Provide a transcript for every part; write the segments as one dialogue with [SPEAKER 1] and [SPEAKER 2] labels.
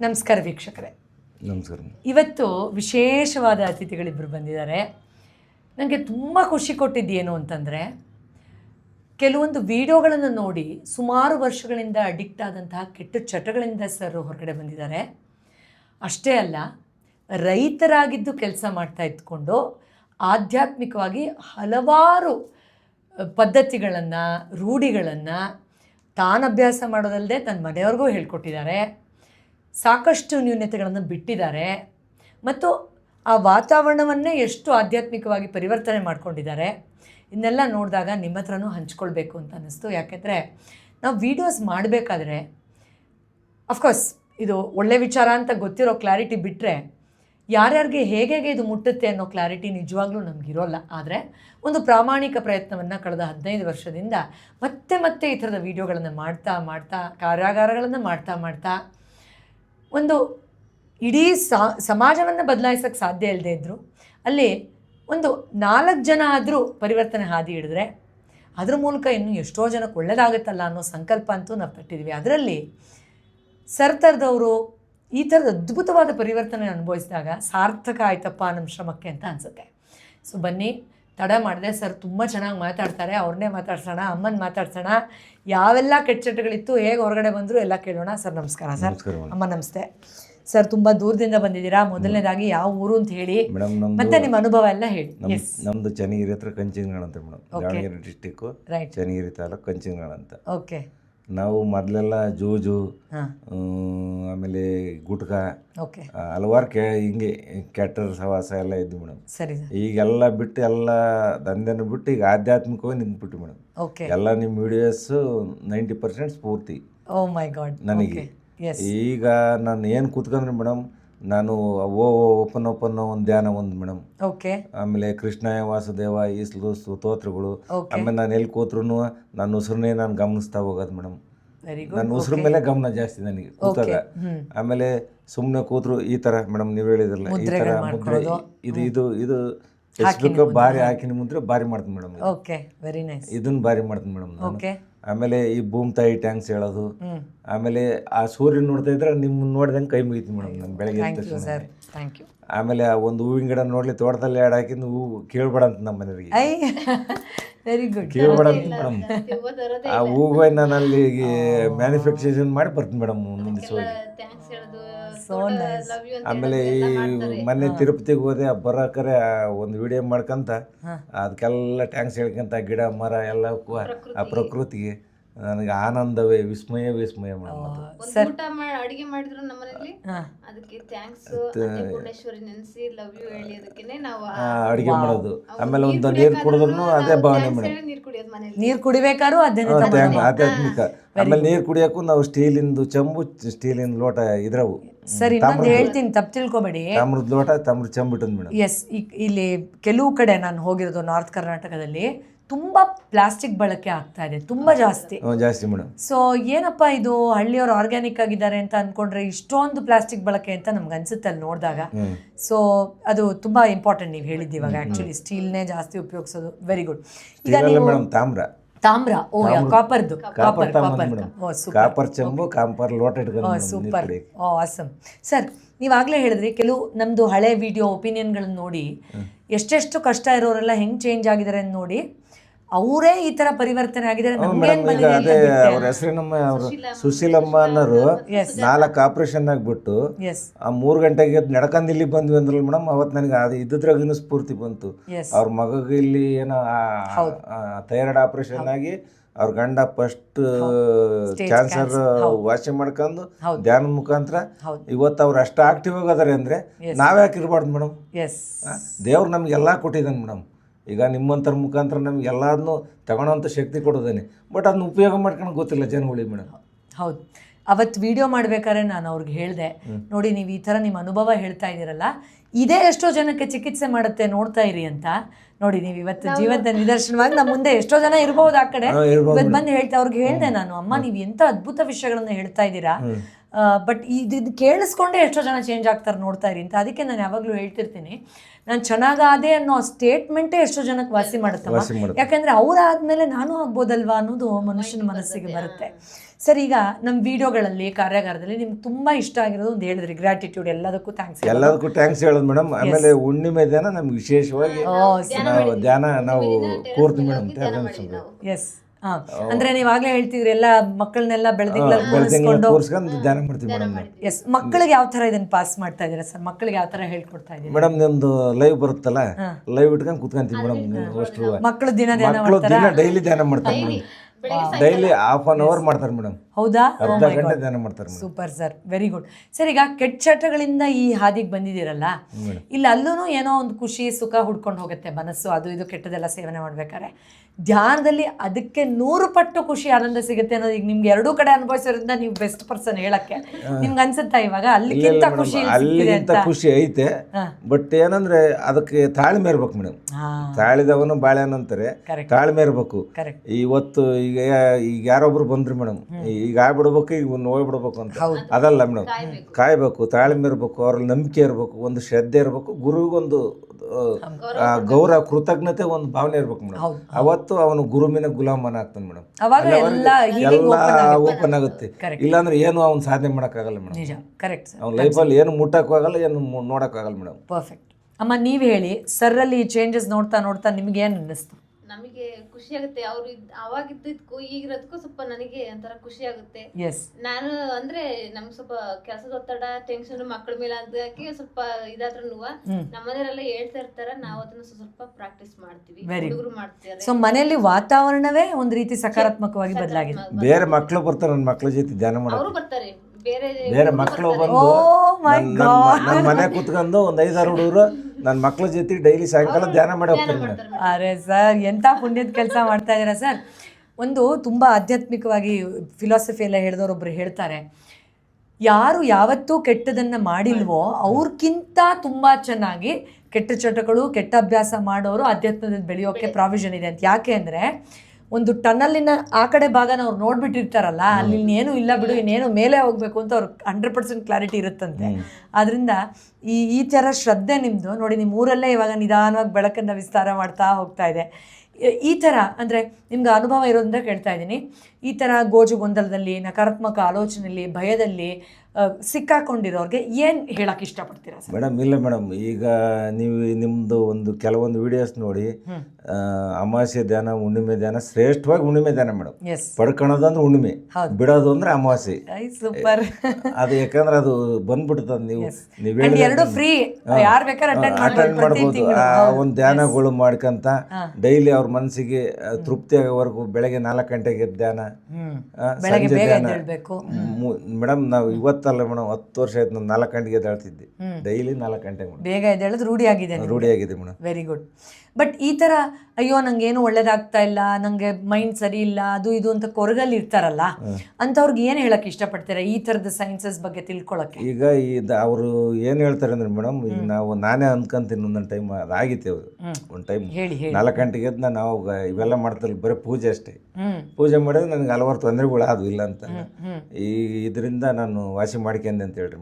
[SPEAKER 1] ನಮಸ್ಕಾರ ವೀಕ್ಷಕರೇ.
[SPEAKER 2] ನಮಸ್ಕಾರ
[SPEAKER 1] ಇವತ್ತು ವಿಶೇಷವಾದ ಅತಿಥಿಗಳಿಬ್ಬರು ಬಂದಿದ್ದಾರೆ. ನನಗೆ ತುಂಬ ಖುಷಿ ಕೊಟ್ಟಿದ್ದೇನು ಅಂತಂದರೆ ಕೆಲವೊಂದು ವಿಡಿಯೋಗಳನ್ನು ನೋಡಿ ಸುಮಾರು ವರ್ಷಗಳಿಂದ ಅಡಿಕ್ಟ್ ಆದಂತಹ ಕೆಟ್ಟ ಚಟಗಳಿಂದ ಸರ್ ಹೊರಗಡೆ ಬಂದಿದ್ದಾರೆ. ಅಷ್ಟೇ ಅಲ್ಲ ರೈತರಾಗಿದ್ದು ಕೆಲಸ ಮಾಡ್ತಾ ಇದ್ಕೊಂಡು ಆಧ್ಯಾತ್ಮಿಕವಾಗಿ ಹಲವಾರು ಪದ್ಧತಿಗಳನ್ನು ರೂಢಿಗಳನ್ನು ತಾನು ಅಭ್ಯಾಸ ಮಾಡೋದಲ್ಲದೆ ತನ್ನ ಮನೆಯವ್ರಿಗೂ ಹೇಳ್ಕೊಟ್ಟಿದ್ದಾರೆ. ಸಾಕಷ್ಟು ನ್ಯೂನತೆಗಳನ್ನು ಬಿಟ್ಟಿದ್ದಾರೆ ಮತ್ತು ಆ ವಾತಾವರಣವನ್ನೇ ಎಷ್ಟು ಆಧ್ಯಾತ್ಮಿಕವಾಗಿ ಪರಿವರ್ತನೆ ಮಾಡ್ಕೊಂಡಿದ್ದಾರೆ ಇದನ್ನೆಲ್ಲ ನೋಡಿದಾಗ ನಿಮ್ಮ ಹತ್ರನೂ ಹಂಚ್ಕೊಳ್ಬೇಕು ಅಂತ ಅನ್ನಿಸ್ತು. ಯಾಕೆಂದರೆ ನಾವು ವೀಡಿಯೋಸ್ ಮಾಡಬೇಕಾದ್ರೆ ಅಫ್ಕೋರ್ಸ್ ಇದು ಒಳ್ಳೆ ವಿಚಾರ ಅಂತ ಗೊತ್ತಿರೋ ಕ್ಲಾರಿಟಿ ಬಿಟ್ಟರೆ ಯಾರ್ಯಾರಿಗೆ ಹೇಗೆ ಇದು ಮುಟ್ಟುತ್ತೆ ಅನ್ನೋ ಕ್ಲಾರಿಟಿ ನಿಜವಾಗ್ಲೂ ನಮಗಿರೋಲ್ಲ. ಆದರೆ ಒಂದು ಪ್ರಾಮಾಣಿಕ ಪ್ರಯತ್ನವನ್ನು ಕಳೆದ ಹದಿನೈದು ವರ್ಷದಿಂದ ಮತ್ತೆ ಮತ್ತೆ ಈ ಥರದ ವೀಡಿಯೋಗಳನ್ನು ಮಾಡ್ತಾ ಮಾಡ್ತಾ, ಕಾರ್ಯಾಗಾರಗಳನ್ನು ಮಾಡ್ತಾ ಮಾಡ್ತಾ ಒಂದು ಇಡೀ ಸಮಾಜವನ್ನು ಬದಲಾಯಿಸೋಕ್ಕೆ ಸಾಧ್ಯ ಇಲ್ಲದೆ ಇದ್ದರು ಅಲ್ಲಿ ಒಂದು ನಾಲ್ಕು ಜನ ಆದರೂ ಪರಿವರ್ತನೆ ಹಾದಿ ಹಿಡಿದ್ರೆ ಅದ್ರ ಮೂಲಕ ಇನ್ನೂ ಎಷ್ಟೋ ಜನಕ್ಕೆ ಒಳ್ಳೆಯದಾಗುತ್ತಲ್ಲ ಅನ್ನೋ ಸಂಕಲ್ಪ ಅಂತೂ ನಾವು ಪಟ್ಟಿದ್ವಿ. ಅದರಲ್ಲಿ ಸರ್ತಾರ್ದವರು ಈ ಥರದ ಅದ್ಭುತವಾದ ಪರಿವರ್ತನೆ ಅನುಭವಿಸಿದಾಗ ಸಾರ್ಥಕ ಆಯ್ತಪ್ಪ ನಮ್ಮ ಶ್ರಮಕ್ಕೆ ಅಂತ ಅನಿಸುತ್ತೆ. ಸೊ ಬನ್ನಿ ತಡ ಮಾಡಿದೆ ಸರ್ ತುಂಬ ಚೆನ್ನಾಗಿ ಮಾತಾಡ್ತಾರೆ ಅವ್ರನ್ನೇ ಮಾತಾಡ್ಸೋಣ ಅಮ್ಮನ ಮಾತಾಡ್ಸೋಣ. ಯಾವೆಲ್ಲ ಕೆಟ್ಟಚಟಗಳಿತ್ತು ಹೇಗೆ ಹೊರಗಡೆ ಬಂದರೂ ಎಲ್ಲ ಕೇಳೋಣ. ಸರ್ ನಮಸ್ಕಾರ ಸರ್. ಅಮ್ಮ ನಮಸ್ತೆ. ಸರ್ ತುಂಬ ದೂರದಿಂದ ಬಂದಿದ್ದೀರಾ? ಮೊದಲನೇದಾಗಿ ಯಾವ ಊರು ಅಂತ ಹೇಳಿ. ಮತ್ತೆ ನಿಮ್ಮ ಅನುಭವ ಎಲ್ಲ ಹೇಳಿ.
[SPEAKER 2] ನಮ್ದು ಚನ್ನಗಿರಿ ಹತ್ರ ಕಂಚಿನಗಾಳ ಅಂತ ಮೇಡಮ್.
[SPEAKER 1] ಡಿಸ್ಟಿಕ್
[SPEAKER 2] ಚನ್ನಗಿರಿ ತಾಲೂಕು ಕಂಚಿನಗಾಳ ಅಂತ.
[SPEAKER 1] ಓಕೆ
[SPEAKER 2] ನಾವು ಮೊದಲೆಲ್ಲ ಜೂಜು ಆಮೇಲೆ ಗುಟ್ಕಾ
[SPEAKER 1] ಓಕೆ.
[SPEAKER 2] ಹಲವಾರು ಕೆ ಹಿಂಗೆ ಕೆಟ್ಟ ಸವಾಸ ಎಲ್ಲ ಇದ್ದು ಮೇಡಮ್.
[SPEAKER 1] ಸರಿ
[SPEAKER 2] ಈಗೆಲ್ಲ ಬಿಟ್ಟು ಎಲ್ಲ ದಂಧೆನ ಬಿಟ್ಟು ಈಗ ಆಧ್ಯಾತ್ಮಿಕವಾಗಿ ನಿಂತ್ಬಿಟ್ಟು ಮೇಡಮ್.
[SPEAKER 1] ಓಕೆ.
[SPEAKER 2] ಎಲ್ಲ ನಿಮ್ಮ ವಿಡಿಯೋಸು ನೈಂಟಿ ಪರ್ಸೆಂಟ್ ಸ್ಫೂರ್ತಿ.
[SPEAKER 1] ಓ ಮೈ ಗಾಡ್
[SPEAKER 2] ನನಗೆ. ಈಗ ನಾನು ಏನು ಕೂತ್ಕೊಂಡ್ರೆ ಮೇಡಮ್ ನಾನು ಓ ಓ ಓಪನ್ ಓಪನ್ ಒಂದು ಧ್ಯಾನ ಒಂದು ಮೇಡಮ್.
[SPEAKER 1] ಓಕೆ.
[SPEAKER 2] ಆಮೇಲೆ ಕೃಷ್ಣಾಯ ವಾಸುದೇವ ಈಸ್ಲು ಸ್ತೋತ್ರಗಳು ಆಮೇಲೆ ನಾನು ಎಲ್ಲಿ ಕೂತ್ರು ನನ್ನ ಉಸಿರನ್ನೇ ನಾನು ಗಮನಿಸ್ತಾ ಹೋಗೋದು ಮೇಡಮ್. ನನ್ನ ಉಸಿರ ಮೇಲೆ ಗಮನ ಜಾಸ್ತಿ ನನಗೆ ಕೂತಾಗ. ಆಮೇಲೆ ಸುಮ್ಮನೆ ಕೂತ್ರು ಈ ಥರ ಮೇಡಮ್ ನೀವು ಹೇಳಿದ್ರಲ್ಲ ಈ ಥರ ಮುದ್ರೆ ಇದು ಇದು ಇದು ಎಸ್ಬೇಕು ಭಾರಿ ಹಾಕಿನ ಮುಂದ್ರೆ ಭಾರಿ ಮಾಡ್ತೀನಿ ಮೇಡಮ್
[SPEAKER 1] ಓಕೆ ವೆರಿ ನೈಸ್
[SPEAKER 2] ಇದನ್ನ ಭಾರಿ ಮಾಡ್ತೀನಿ ಮೇಡಮ್ ನಾನು.
[SPEAKER 1] ಓಕೆ.
[SPEAKER 2] ಆಮೇಲೆ ಈ ಭೂಮ್ ತಾಯಿ ಟ್ಯಾಂಕ್ಸ್ ಹೇಳೋದು. ಆಮೇಲೆ ಆ ಸೂರ್ಯನ ನೋಡ್ತಾ ಇದ್ರೆ ನಿಮ್ಮ ನೋಡ್ದಂಗೆ ಕೈ ಮುಗಿತೀನಿ ಮೇಡಮ್ ನಾನು ಬೆಳಗ್ಗೆ ಎದ್ದ
[SPEAKER 1] ಥ್ಯಾಂಕ್ ಯು
[SPEAKER 2] ತಕ್ಷಣ
[SPEAKER 1] ಸರ್ ಥ್ಯಾಂಕ್ ಯು
[SPEAKER 2] ಆಮೇಲೆ ಆ ಒಂದು ಹೂವಿನ ಗಿಡ ನೋಡ್ಲಿ ತೋಟದಲ್ಲಿ ಎರಡು ಹಾಕಿದ್ದು ಹೂವು ಕೇಳ್ಬೇಡ ಅಂತ ನಮ್ಮ ಮನೆಯವರಿಗೆ.
[SPEAKER 1] ಐ ವೆರಿ ಗುಡ್
[SPEAKER 2] ಕೇಳ್ಬೇಡ ಅಂತ ಮೇಡಮ್. ಆ ಹೂವು ನಾನು ಅಲ್ಲಿ ಮ್ಯಾನುಫ್ಯಾಕ್ಚರೇಷನ್ ಮಾಡಿ ಬರ್ತೀನಿ ಮೇಡಮ್ ಮುಂದಿನ ಹೋಗಿ
[SPEAKER 1] ಸೋ ನೈಸ್
[SPEAKER 2] ಆಮೇಲೆ ಈ ಮೊನ್ನೆ ತಿರುಪತಿಗೆ ಹೋದೆ ಆ ಬರೋಕರೆ ಒಂದು ವಿಡಿಯೋ ಮಾಡ್ಕೊಂತ. ಅದಕ್ಕೆಲ್ಲ ಟ್ಯಾಂಕ್ಸ್ ಹೇಳ್ಕೊಂತ ಗಿಡ ಮರ ಎಲ್ಲ ಆ ಪ್ರಕೃತಿಗೆ. ನನಗೆ ಆನಂದವೇ ವಿಸ್ಮಯ ವಿಸ್ಮಯ ಮೇಡಮ್ ಅದು.
[SPEAKER 1] ಸರ್
[SPEAKER 3] ಊಟ ಮಾಡಿ ಅಡಿಗೆ ಮಾಡಿದ್ರು ನಮ್ಮನೇಲಿ?
[SPEAKER 1] ಹಾ.
[SPEAKER 3] ಅದಕ್ಕೆ ಥ್ಯಾಂಕ್ಸ್ ಅನ್ನಪೂರ್ಣೇಶ್ವರಿ ನೆನೆಸಿ ಲವ್ ಯು ಹೇಳಿ ಅದಕ್ಕೆ ನಾವು
[SPEAKER 2] ಆ, ಅಡುಗೆ ಮಾಡೋದು. ಆಮೇಲೆ ಒಂದು ನೀರು ಕುಡಿದ್ರು ಅದೇ ಭಾವನೆ ಮೇಡಮ್.
[SPEAKER 3] ನೀರು ಕುಡಿಯೋದು ಮನೇಲಿ.
[SPEAKER 1] ನೀರು ಕುಡಿಬೇಕಾದ್ರೂ ಅದನ್ನೇ ತಗೊಂಡು
[SPEAKER 2] ಆಧ್ಯಾತ್ಮಿಕ. ಆಮೇಲೆ ನೀರು ಕುಡಿಯಕ್ಕೂ ನಾವು ಸ್ಟೀಲಿಂದು ಚಂಬು ಸ್ಟೀಲಿನ ಲೋಟ ಇದ್ರವು.
[SPEAKER 1] ಸರಿ ಇನ್ನೊಂದು ಹೇಳ್ತೀನಿ ತಪ್ಪು ತಿಳ್ಕೊಬೇಡಿ.
[SPEAKER 2] ತಾಮ್ರದ ಲೋಟ ತಾಮ್ರದ ಚಂಬು ಇಟ್ಟದ್ ಮೇಡಮ್.
[SPEAKER 1] ಎಸ್ ಇಲ್ಲಿ ಕೆಲವು ಕಡೆ ನಾನು ಹೋಗಿರೋದು ನಾರ್ತ್ ಕರ್ನಾಟಕದಲ್ಲಿ ತುಂಬಾ ಪ್ಲಾಸ್ಟಿಕ್ ಬಳಕೆ ಆಗ್ತಾ ಇದೆ ತುಂಬಾ ಜಾಸ್ತಿ.
[SPEAKER 2] ಜಾಸ್ತಿ ಮೇಡಮ್.
[SPEAKER 1] ಸೊ ಏನಪ್ಪ ಇದು ಹಳ್ಳಿಯವರು ಆರ್ಗ್ಯಾನಿಕ್ ಆಗಿದ್ದಾರೆ ಅಂತ ಅನ್ಕೊಂಡ್ರೆ ಇಷ್ಟೊಂದು ಪ್ಲಾಸ್ಟಿಕ್ ಬಳಕೆ ಅಂತ ನಮ್ಗೆ ಅನ್ಸುತ್ತೆ ಅಲ್ಲಿ ನೋಡಿದಾಗ. ಸೊ ಅದು ತುಂಬಾ ಇಂಪಾರ್ಟೆಂಟ್ ನೀವು ಹೇಳಿದ್ದು ಇವಾಗ ಸ್ಟೀಲ್ ಸ್ಟೀಲ್ನೇ ಜಾಸ್ತಿ ಉಪಯೋಗಿಸೋದು ವೆರಿ ಗುಡ್ ಈಗ ನೀವು
[SPEAKER 2] ತಾಮ್ರ.
[SPEAKER 1] ತಾಮ್ರ? ಓ ಕಾಪರ್ದು
[SPEAKER 2] ಕಾಪರ್
[SPEAKER 1] ಕಾಪರ್ ಓ
[SPEAKER 2] ಕಾಪರ್ ಚಂಬು ಕಾಪರ್ ಲೋಟ
[SPEAKER 1] ಸೂಪರ್ ಓ ಆಸಮ್ ಸರ್ ನೀವಾಗಲೇ ಹೇಳಿದ್ರಿ ಕೆಲವು ನಮ್ಮದು ಹಳೆ ವಿಡಿಯೋ ಒಪಿನಿಯನ್ಗಳನ್ನ ನೋಡಿ ಎಷ್ಟೆಷ್ಟು ಕಷ್ಟ ಇರೋರೆಲ್ಲ ಹೆಂಗೆ ಚೇಂಜ್ ಆಗಿದ್ದಾರೆ ಅಂತ ನೋಡಿ ಅವರೇ ಈ ತರ ಪರಿವರ್ತನೆ
[SPEAKER 2] ಆಗಿದೆ ಈಗ ಅದೇ ಅವ್ರ ಹೆಸರೇನಮ್ಮ ಅವರು ಸುಶೀಲಮ್ಮ. ಅನ್ನೋರು ನಾಲ್ಕು ಆಪರೇಷನ್ ಆಗ್ಬಿಟ್ಟು ಆ ಮೂರು ಗಂಟೆಗೆ ನಡ್ಕೊಂಡು ಇಲ್ಲಿ ಬಂದ್ವಿ ಅಂದ್ರಲ್ಲ ಮೇಡಮ್ ಅವತ್ತು ನನಗೆ ಅದು ಇದ್ದಿದ್ರಾಗಿನೂ ಸ್ಫೂರ್ತಿ ಬಂತು. ಅವ್ರ ಮಗಗೆ ಇಲ್ಲಿ ಏನೋ ಥೈರಾಯ್ಡ್ ಆಪರೇಷನ್ ಆಗಿ ಅವ್ರ ಗಂಡ ಫಸ್ಟ್ ಕ್ಯಾನ್ಸರ್ ವಾಸಿ ಮಾಡ್ಕೊಂಡು. ಧ್ಯಾನ ಮುಖಾಂತರ. ಇವತ್ತು ಅವ್ರು ಅಷ್ಟು ಆಕ್ಟಿವ್ ಆಗದಾರೆ ಅಂದ್ರೆ ನಾವ್ಯಾಕೆ ಇರಬಾರ್ದು ಮೇಡಮ್ ದೇವ್ರು ನಮ್ಗೆಲ್ಲ ಕೊಟ್ಟಿದ್ದಾನೆ ಮೇಡಮ್ ಈಗ ನಿಮ್ಮಂತರ ಮುಖಾಂತರ ನಮ್ಗೆ ಎಲ್ಲದನ್ನು ತಗೊಳ್ಳೋಂಥ ಶಕ್ತಿ ಕೊಡೋದೇನೆ. ಬಟ್ ಅದನ್ನ ಉಪಯೋಗ ಮಾಡ್ಕೊಂಡು ಗೊತ್ತಿಲ್ಲ ಜನಗಳಿಗೆ ಮೇಡಮ್.
[SPEAKER 1] ಹೌದು. ಅವತ್ತು ವಿಡಿಯೋ ಮಾಡ್ಬೇಕಾದ್ರೆ ನಾನು ಅವ್ರಿಗೆ ಹೇಳಿದೆ ನೋಡಿ ನೀವು ಈ ಥರ ನಿಮ್ಮ ಅನುಭವ ಹೇಳ್ತಾ ಇದ್ದೀರಲ್ಲ ಇದೇ ಎಷ್ಟೋ ಜನಕ್ಕೆ ಚಿಕಿತ್ಸೆ ಮಾಡುತ್ತೆ ನೋಡ್ತಾ ಇರಿ ಅಂತ. ನೋಡಿ ನೀವು ಇವತ್ತು ಜೀವನದ ನಿದರ್ಶನವಾಗಿ ನಮ್ಮ ಮುಂದೆ ಎಷ್ಟೋ ಜನ ಇರಬಹುದು ಆ ಕಡೆ. ಇವತ್ತು ಬಂದು ಹೇಳ್ತಾ ಅವ್ರಿಗೆ ಹೇಳಿದೆ ನಾನು ಅಮ್ಮ ನೀವು ಎಂತ ಅದ್ಭುತ ವಿಷಯಗಳನ್ನ ಹೇಳ್ತಾ ಇದ್ದೀರಾ? ಬಟ್ ಇದು ಕೇಳಿಸ್ಕೊಂಡೇ ಎಷ್ಟೋ ಜನ ಚೇಂಜ್ ಆಗ್ತಾರೆ ನೋಡ್ತಾ ಇರಿ ಅಂತ. ಅದಕ್ಕೆ ನಾನು ಯಾವಾಗಲೂ ಹೇಳ್ತಿರ್ತೀನಿ. ನಾನು ಚೆನ್ನಾಗಾದೆ ಅನ್ನೋ ಸ್ಟೇಟ್ಮೆಂಟೇ ಎಷ್ಟೋ ಜನಕ್ಕೆ ವಾಸಿ
[SPEAKER 2] ಮಾಡುತ್ತಲ್ಲ
[SPEAKER 1] ಯಾಕಂದ್ರೆ ಅವ್ರಾದ್ಮೇಲೆ ನಾನು ಆಗ್ಬೋದಲ್ವಾ ಅನ್ನೋದು ಮನುಷ್ಯನ ಮನಸ್ಸಿಗೆ ಬರುತ್ತೆ. ಸರ್ ಈಗ ನಮ್ಮ ವಿಡಿಯೋಗಳಲ್ಲಿ ಕಾರ್ಯಾಗಾರದಲ್ಲಿ ನಿಮ್ಗೆ ತುಂಬಾ ಇಷ್ಟ ಆಗಿರೋದು ಒಂದು ಹೇಳಿದ್ರಿ. ಗ್ರಾಟಿಟ್ಯೂಡ್ ಎಲ್ಲದಕ್ಕೂ ಥ್ಯಾಂಕ್ಸ್
[SPEAKER 2] ಎಲ್ಲದಕ್ಕೂ ಥ್ಯಾಂಕ್ಸ್ ಹೇಳೋದು ಮೇಡಮ್. ಆಮೇಲೆ ಹುಣ್ಣಿಮೆ ದಿನ ನಮ್ಗೆ ವಿಶೇಷವಾಗಿ ಧ್ಯಾನ ನಾವು ಕೂರ್ತೀವಿ ಮೇಡಮ್.
[SPEAKER 1] ಎಸ್ ಅಂದ್ರೆ ನೀವಾಗ್ಲೇ ಹೇಳ್ತಿದ್ರಿ ಎಲ್ಲ ಮಕ್ಕಳನ್ನೆಲ್ಲ ಕೂರಿಸ್ಕೊಂಡು
[SPEAKER 2] ಕೂರ್ಸ್ಕೊಂಡು ಧ್ಯಾನ ಮಾಡ್ತೀವಿ ಮೇಡಮ್
[SPEAKER 1] ಎಸ್ ಮಕ್ಕಳಿಗೆ ಯಾವ ತರ ಇದನ್ನ ಪಾಸ್ ಮಾಡ್ತಾ ಇದ್ದೀರಾ ಸರ್? ಮಕ್ಕಳಿಗೆ ಯಾವ ತರ ಹೇಳ್ಕೊಡ್ತಾ ಇದ್ದೀರಾ?
[SPEAKER 2] ಮೇಡಮ್ ನಿಮ್ದು ಲೈವ್ ಬರುತ್ತಲ್ಲ ಲೈವ್ ಇಟ್ಕೊಂಡು ಕುತ್ಕೊಂತೀವಿ ಮೇಡಮ್ ಅಷ್ಟು
[SPEAKER 1] ಮಕ್ಕಳು ದಿನ ಧ್ಯಾನ
[SPEAKER 2] ಮಕ್ಕಳು ದಿನ ಡೈಲಿ ಧ್ಯಾನ ಮಾಡ್ತಾರೆ madam. Daily half an hour ಮಾಡ್ತಾರೆ ಮೇಡಮ್.
[SPEAKER 1] ಹೌದಾ? Super sir very good sir ಈಗ ಕೆಟ್ಟ ಚಟಗಳಿಂದ ಈ ಹಾದಿಗೆ ಬಂದಿದ್ದೀರಲ್ಲ ಇಲ್ಲಿ ಅಲ್ಲೂ ಏನೋ ಒಂದು ಖುಷಿ ಸುಖ ಹುಡ್ಕೊಂಡು ಹೋಗುತ್ತೆ ಮನಸ್ಸು ಅದು ಇದು ಕೆಟ್ಟದೆಲ್ಲ ಸೇವನೆ ಮಾಡ್ಬೇಕಾದ್ರೆ. ಧ್ಯಾನದಲ್ಲಿ ಅದಕ್ಕೆ ನೂರು ಪಟ್ಟು ಖುಷಿ ಆನಂದ ಸಿಗುತ್ತೆ ಅನ್ನೋದು ಈಗ ನಿಮ್ಗೆ ಎರಡೂ ಕಡೆ ಅನುಭವಿಸೋದ್ರಿಂದ ನೀವು ಬೆಸ್ಟ್ ಪರ್ಸನ್ ಹೇಳಕ್ಕೆ ನಿಮ್ಗೆ ಅನ್ಸುತ್ತಾ ಇವಾಗ? ಅಲ್ಲಿಗಿಂತ ಖುಷಿ
[SPEAKER 2] ಅಲ್ಲಿಗಿಂತ
[SPEAKER 1] ಅಂತ.
[SPEAKER 2] ಖುಷಿ ಐತೆ. ಬಟ್ ಏನಂದ್ರೆ ಅದಕ್ಕೆ ತಾಳ್ಮೆ ಇರ್ಬೇಕು ಮೇಡಮ್. ತಾಳಿದವನು ಬಾಳೆಹಣ್ಣು ಅಂತಾರೆ ತಾಳ್ಮೆ ಇರ್ಬೇಕು. ಇವತ್ತು ಈಗ ಈಗ ಯಾರೊಬ್ರು ಬಂದ್ರು ಮೇಡಮ್ ಈಗ ಆಗ್ಬಿಡ್ಬೇಕು ಈಗ ಒಂದು ಹೋಗ್ಬಿಡ್ಬೇಕು ಅಂತ. ಅದಲ್ಲ ಮೇಡಮ್. ಕಾಯ್ಬೇಕು. ತಾಳ್ಮೆ ಇರಬೇಕು ಅವ್ರಲ್ಲಿ ನಂಬಿಕೆ ಇರಬೇಕು ಒಂದು ಶ್ರದ್ಧೆ ಇರಬೇಕು ಗುರುವಿಗೊಂದು ಆ, ಗೌರವ ಕೃತಜ್ಞತೆ ಒಂದು ಭಾವನೆ ಇರ್ಬೇಕು ಮೇಡಮ್.
[SPEAKER 1] ಹೌದು.
[SPEAKER 2] ಅವತ್ತು ಅವನು ಗುರುವಿನ ಗುಲಾಮನ ಆಗ್ತಾನೆ ಮೇಡಮ್.
[SPEAKER 1] ಅವಾಗ ಎಲ್ಲ healing
[SPEAKER 2] ಎಲ್ಲ
[SPEAKER 1] open ಆಗುತ್ತೆ.
[SPEAKER 2] ಓಪನ್ ಆಗುತ್ತೆ.
[SPEAKER 1] Correct.
[SPEAKER 2] ಇಲ್ಲಾಂದ್ರೆ ಏನು ಅವ್ನು ಸಾಧನೆ ಮಾಡೋಕ್ಕಾಗಲ್ಲ ಮೇಡಮ್.
[SPEAKER 1] ನಿಜ. ಕರೆಕ್ಟ್ ಸರ್
[SPEAKER 2] ಅವ್ನ ಲೈಫಲ್ಲಿ ಏನು ಮುಟ್ಟಕ್ಕಾಗಲ್ಲ ಏನು ಮು- ನೋಡಕ್ಕಾಗಲ್ಲ ಮೇಡಮ್.
[SPEAKER 1] ಪರ್ಫೆಕ್ಟ್ ಅಮ್ಮ ನೀವು ಹೇಳಿ ಸರ್ ಈ ಚೇಂಜಸ್ ನೋಡ್ತಾ ನೋಡ್ತಾ ನಿಮ್ಗೆ ಏನು ಅನ್ನಿಸ್ತು?
[SPEAKER 3] ನಮಗೆ ಖುಷಿ ಆಗುತ್ತೆ. ಅವ್ರು ಅವಾಗಿದ್ದಕ್ಕೂ ಈಗಿರೋದಕ್ಕೂ ಸ್ವಲ್ಪ ನನಗೆ ಒಂಥರ ಖುಷಿ ಆಗುತ್ತೆ. ನಾನು ಅಂದ್ರೆ ನಮ್ಗೆ ಸ್ವಲ್ಪ ಕೆಲಸದ ಒತ್ತಡ ಟೆನ್ಷನ್ ಮಕ್ಕಳ ಮೇಲೆ ಅದಕ್ಕೆ ಸ್ವಲ್ಪ ಇದಾದ್ರೂ ನಮ್ಮನೆಯವರೆಲ್ಲ ಹೇಳ್ತಾ ಇರ್ತಾರ ನಾವು ಅದನ್ನ ಸ್ವಲ್ಪ ಪ್ರಾಕ್ಟೀಸ್ ಮಾಡ್ತೀವಿ. ಹುಡುಗರು ಮಾಡ್ತಾರೆ
[SPEAKER 1] ಸೊ ಮನೆಯಲ್ಲಿ ವಾತಾವರಣವೇ ಒಂದು ರೀತಿ ಸಕಾರಾತ್ಮಕವಾಗಿ ಬದಲಾಗಿದೆ.
[SPEAKER 2] ಬೇರೆ ಮಕ್ಕಳು ಬರ್ತಾರೆ ನನ್ನ ಮಕ್ಕಳ ಜೊತೆ ಧ್ಯಾನ ಮಾಡಿ
[SPEAKER 3] ಅವರು ಬರ್ತಾರೆ. ಬೇರೆ
[SPEAKER 2] ಬೇರೆ ಮಕ್ಕಳು ಬಂದು
[SPEAKER 1] ನಮ್ಮ my
[SPEAKER 2] ನನ್ನ ಮನೆ ಕುತ್ಕೊಂಡು ಒಂದು ಐದಾರು ಹುಡುಗರು ನನ್ನ ಮಕ್ಳ ಜೊತೆ ಡೈಲಿ ಸಾಯಂಕಾಲ ಧ್ಯಾನ ಮಾಡಿ ಹೋಗ್ತಾರೆ ಮೇಡಮ್
[SPEAKER 1] ಅರೆ ಸರ್ ಎಂಥ ಪುಣ್ಯದ ಕೆಲಸ ಮಾಡ್ತಾ ಇದ್ದೀರಾ ಸರ್? ಒಂದು ತುಂಬ ಆಧ್ಯಾತ್ಮಿಕವಾಗಿ ಫಿಲಾಸಫಿ ಎಲ್ಲ ಹೇಳಿದವರೊಬ್ರು ಹೇಳ್ತಾರೆ. ಯಾರು ಯಾವತ್ತೂ ಕೆಟ್ಟದನ್ನು ಮಾಡಿಲ್ವೋ ಅವ್ರಕ್ಕಿಂತ ತುಂಬ ಚೆನ್ನಾಗಿ ಕೆಟ್ಟ ಚಟಗಳು ಕೆಟ್ಟ ಅಭ್ಯಾಸ ಮಾಡೋರು ಆಧ್ಯಾತ್ಮದಲ್ಲಿ ಬೆಳೆಯೋಕೆ ಪ್ರಾವಿಷನ್ ಇದೆ ಅಂತ. ಯಾಕೆ ಅಂದರೆ ಒಂದು ಟನ್ನಲ್ಲಿನ ಆ ಕಡೆ ಭಾಗನ ಅವ್ರು ನೋಡ್ಬಿಟ್ಟಿರ್ತಾರಲ್ಲ ಅಲ್ಲಿ ಏನು ಇಲ್ಲ ಬಿಡು ಇನ್ನೇನು ಮೇಲೆ ಹೋಗ್ಬೇಕು ಅಂತ ಅವ್ರಿಗೆ ಹಂಡ್ರೆಡ್ ಪರ್ಸೆಂಟ್ ಕ್ಲಾರಿಟಿ ಇರುತ್ತಂತೆ. ಆದ್ರಿಂದ ಈ ಈ ಥರ ಶ್ರದ್ಧೆ ನಿಮ್ಮದು ನೋಡಿ ನಿಮ್ಮ ಊರಲ್ಲೇ ಇವಾಗ ನಿಧಾನವಾಗಿ ಬೆಳಕನ್ನು ವಿಸ್ತಾರ ಮಾಡ್ತಾ ಹೋಗ್ತಾ ಇದೆ. ಈ- ಥರ ಅಂದರೆ ನಿಮ್ಗೆ ಅನುಭವ ಇರೋದ್ರಿಂದ ಕೇಳ್ತಾ ಇದ್ದೀನಿ. ಈ ಥರ ಗೋಜು ಗೊಂದಲದಲ್ಲಿ ನಕಾರಾತ್ಮಕ ಆಲೋಚನೆಯಲ್ಲಿ ಭಯದಲ್ಲಿ ಸಿಕ್ಕಾಕೊಂಡಿರೋರಿಗೆ ಏನು ಹೇಳಕ್ಕೆ ಇಷ್ಟಪಡ್ತೀರಾ ಸರ್?
[SPEAKER 2] ಮೇಡಮ್ ಇಲ್ಲ ಮೇಡಮ್ ಈಗ ನೀವು ನಿಮ್ಮದು ಒಂದು ಕೆಲವೊಂದು ವಿಡಿಯೋಸ್ ನೋಡಿ ಅಮಾವಾಸ್ಯ ಧ್ಯಾನ ಹುಣ್ಣಿಮೆ ಧ್ಯಾನ ಶ್ರೇಷ್ಠವಾಗಿ ಹುಣ್ಣಿಮೆ ಧ್ಯಾನ ಮೇಡಮ್. ಪಡ್ಕೊಳೋದು ಅಂದ್ರೆ ಹುಣ್ಣಿಮೆ ಬಿಡೋದು ಅಂದ್ರೆ ಅಮಾವಾಸ್ಯೆ.
[SPEAKER 1] ಸೂಪರ್
[SPEAKER 2] ಅದು ಯಾಕಂದ್ರೆ ಅದು ಬಂದ್ಬಿಡ್ತದ ನೀವು ನೀವು
[SPEAKER 1] ಎರಡು ಫ್ರೀ ಯಾರು ಬೇಕಾದ್ರೆ ಅಟೆಂಡ್ ಮಾಡ್ಬೋದು
[SPEAKER 2] ಆ ಒಂದು ಧ್ಯಾನಗಳು ಮಾಡ್ಕೊಂತ ಡೈಲಿ ಅವ್ರ ಮನಸ್ಸಿಗೆ ತೃಪ್ತಿ ಆಗೋವರೆಗೂ ಬೆಳಗ್ಗೆ ನಾಲ್ಕು ಗಂಟೆಗೆ ಧ್ಯಾನ ಸಂಜೆ ಧ್ಯಾನ. ಮೇಡಮ್ ನಾವು ಇವತ್ತಲ್ಲ ಮೇಡಮ್ ಹತ್ತು ವರ್ಷ ಆಯ್ತು ನಾನು ನಾಲ್ಕು ಗಂಟೆಗೆ ಎದ್ದೇಳ್ತಿದ್ದೆ. ಡೈಲಿ ನಾಲ್ಕು ಗಂಟೆ ಮೇಡಮ್.
[SPEAKER 1] ಬೇಗ ಎದ್ದೇಳೋದು ರೂಢಿಯಾಗಿದೆ ಆಗಿದೆ.
[SPEAKER 2] ರೂಢಿ ಆಗಿದೆ ಮೇಡಮ್.
[SPEAKER 1] ವೆರಿ ಗುಡ್ ಬಟ್ ಈ ಥರ ಅಯ್ಯೋ ನಂಗೇನು ಒಳ್ಳೇದಾಗ್ತಾ ಇಲ್ಲ ನನಗೆ ಮೈಂಡ್ ಸರಿ ಇಲ್ಲ ಅದು ಇದು ಅಂತ ಕೊರಗಲ್ಲಿ ಇರ್ತಾರಲ್ಲ ಅಂಥವ್ರಿಗೆ ಏನು ಹೇಳಕ್ಕೆ ಇಷ್ಟಪಡ್ತೀರಾ ಈ ಥರದ ಸೈನ್ಸಸ್ ಬಗ್ಗೆ ತಿಳ್ಕೊಳಕ್ಕೆ?
[SPEAKER 2] ಈಗ ಇದು ಅವರು ಏನು ಹೇಳ್ತಾರೆ ಅಂದ್ರೆ ಮೇಡಮ್ ಈಗ ನಾವು ನಾನೇ ಅನ್ಕೊಂತೀನಿ ಒಂದೊಂದು ಟೈಮ್ ಅದಾಗಿತ್ತು ಅವರು ಒಂದು ಟೈಮ್ ನಾಲ್ಕು ಗಂಟೆಗೆ ಅವಾಗ ಇವೆಲ್ಲ ಮಾಡ್ತಾರೆ ಬರೀ ಪೂಜೆ ಅಷ್ಟೇ. ಪೂಜೆ ಮಾಡಿದ್ರೆ ನನಗೆ ಹಲವಾರು ತೊಂದರೆಗಳು ಅದು ಇಲ್ಲ ಅಂತ. ಈ ಇದರಿಂದ ನಾನು ವಾಸಿ ಮಾಡ್ಕೊಂಡೆ ಅಂತ ಹೇಳ್ರಿ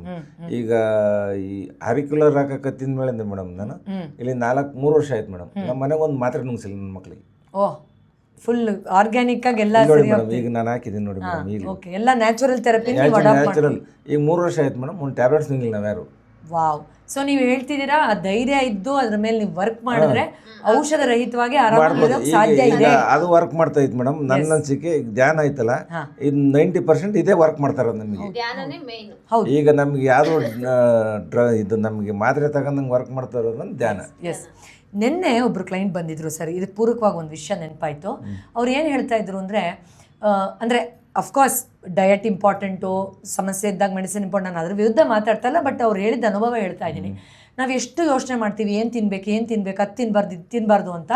[SPEAKER 2] ಈಗ ಈ ಹರಿಕ್ಯುಲರ್ ಹಾಕಕತ್ತಿದ ಮೇಲೆ ಮೇಡಮ್ ನಾನು ಇಲ್ಲಿ ನಾಲ್ಕು ಮೂರು ವರ್ಷ ಆಯ್ತು ಮೇಡಮ್ ನಮ್ಮ ಮನೆಗೆ ಒಂದು ಮಾತ್ರೆ ನುಂಗಿಸಿಲ್ಲ ನನ್ನ ಮಕ್ಳಿಗೆ.
[SPEAKER 1] ಓ ಫುಲ್ ಆರ್ಗ್ಯಾನಿಕ್ ಆಗಿ ಎಲ್ಲ
[SPEAKER 2] ನೋಡಿ ಮೇಡಮ್ ಈಗ ನಾನು ಹಾಕಿದ್ದೀನಿ ನೋಡಿ ಮೇಡಮ್ ಈಗ
[SPEAKER 1] ಓಕೆ ಎಲ್ಲ ನ್ಯಾಚುರಲ್ ಥೆರಪಿ
[SPEAKER 2] ನ್ಯಾಚುರಲ್ ಈಗ ಮೂರು ವರ್ಷ ಆಯ್ತು ಮೇಡಮ್ ಒಂದು ಟ್ಯಾಬ್ಲೆಟ್ಸ್ ನುಂಗಿಲ್ಲ ನಾವು ಯಾರು.
[SPEAKER 1] ವಾವ್ ಸೊ ನೀವು ಹೇಳ್ತಿದ್ದೀರಾ ಆ ಧೈರ್ಯ ಇದ್ದು ಅದ್ರ ಮೇಲೆ ನೀವು ವರ್ಕ್ ಮಾಡಿದ್ರೆ ಔಷಧ ರಹಿತವಾಗಿ ಆರಾಮಾಗಿ
[SPEAKER 2] ಈಗ
[SPEAKER 1] ಸಾಧ್ಯ ಇದೆ.
[SPEAKER 2] ಅದು ವರ್ಕ್ ಮಾಡ್ತಾ ಇತ್ತು ಮೇಡಮ್ ನನ್ನ ಅನ್ಸಿಕೆ ಈಗ ಧ್ಯಾನ ಐತಲ್ಲ ಇದು ನೈಂಟಿ ಪರ್ಸೆಂಟ್ ಇದೇ ವರ್ಕ್ ಮಾಡ್ತಾರ ನಮಗೆ.
[SPEAKER 3] ಧ್ಯಾನನೇ ಮೇನ್
[SPEAKER 1] ಹೌದು.
[SPEAKER 2] ಈಗ ನಮ್ಗೆ ಯಾರು ಡ್ರ ಇದು ನಮಗೆ ಮಾತ್ರೆ ತಗೊಂಡಂಗೆ ವರ್ಕ್ ಮಾಡ್ತಾ ಇರೋದನ್ನ ಧ್ಯಾನ.
[SPEAKER 1] ಎಸ್ ನಿನ್ನೆ ಒಬ್ರು ಕ್ಲೈಂಟ್ ಬಂದಿದ್ರು ಸರ್ ಇದಕ್ಕೆ ಪೂರಕವಾಗಿ ಒಂದು ವಿಷಯ ನೆನಪಾಯಿತು. ಅವ್ರು ಏನು ಹೇಳ್ತಾ ಇದ್ರು ಅಂದರೆ ಅಂದರೆ ಅಫ್ಕೋರ್ಸ್ ಡಯಟ್ ಇಂಪಾರ್ಟೆಂಟು ಸಮಸ್ಯೆ ಇದ್ದಾಗ ಮೆಡಿಸಿನ್ ಇಂಪಾರ್ಟೆಂಟ್ ನಾನು ಅದ್ರ ವಿರುದ್ಧ ಮಾತಾಡ್ತಾ ಇಲ್ಲ ಬಟ್ ಅವ್ರು ಹೇಳಿದ ಅನುಭವ ಹೇಳ್ತಾ ಇದ್ದೀನಿ. ನಾವು ಎಷ್ಟು ಯೋಚನೆ ಮಾಡ್ತೀವಿ ಏನು ತಿನ್ಬೇಕು ಏನು ತಿನ್ಬೇಕು ಅದು ತಿನ್ಬಾರ್ದು ಇದು ತಿನ್ನಬಾರ್ದು ಅಂತ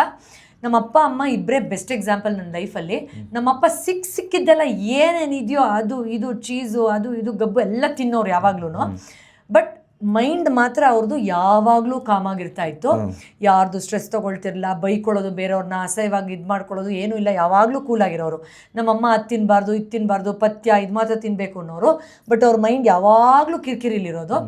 [SPEAKER 1] ನಮ್ಮ ಅಪ್ಪ ಅಮ್ಮ ಇಬ್ಬರೇ ಬೆಸ್ಟ್ ಎಕ್ಸಾಂಪಲ್ ನನ್ನ ಲೈಫಲ್ಲಿ ನಮ್ಮಪ್ಪ ಸಿಕ್ ಸಿಕ್ಕಿದ್ದೆಲ್ಲ ಏನೇನಿದೆಯೋ ಅದು ಇದು ಚೀಸು ಅದು ಇದು ಗಬ್ಬು ಎಲ್ಲ ತಿನ್ನೋರು ಯಾವಾಗ್ಲೂ ಬಟ್ ಮೈಂಡ್ ಮಾತ್ರ ಅವ್ರದ್ದು ಯಾವಾಗಲೂ ಕಾಮಾಗಿರ್ತಾ ಇತ್ತು. ಯಾರ್ದು ಸ್ಟ್ರೆಸ್ ತೊಗೊಳ್ತಿರಲಿಲ್ಲ ಬೈಕೊಳ್ಳೋದು ಬೇರೆಯವ್ರನ್ನ ಅಸಹ್ಯವಾಗಿ ಇದು ಮಾಡ್ಕೊಳ್ಳೋದು ಏನೂ ಇಲ್ಲ ಯಾವಾಗಲೂ ಕೂಲಾಗಿರೋರು ನಮ್ಮಮ್ಮ ಅದು ತಿನ್ನಬಾರ್ದು ಇದು ತಿನ್ನಬಾರ್ದು ಪಥ್ಯ ಇದು ಮಾತ್ರ ತಿನ್ನಬೇಕು ಅನ್ನೋರು. ಬಟ್ ಅವ್ರ ಮೈಂಡ್ ಯಾವಾಗಲೂ ಕಿರಿಕಿರಿಲಿರೋದು.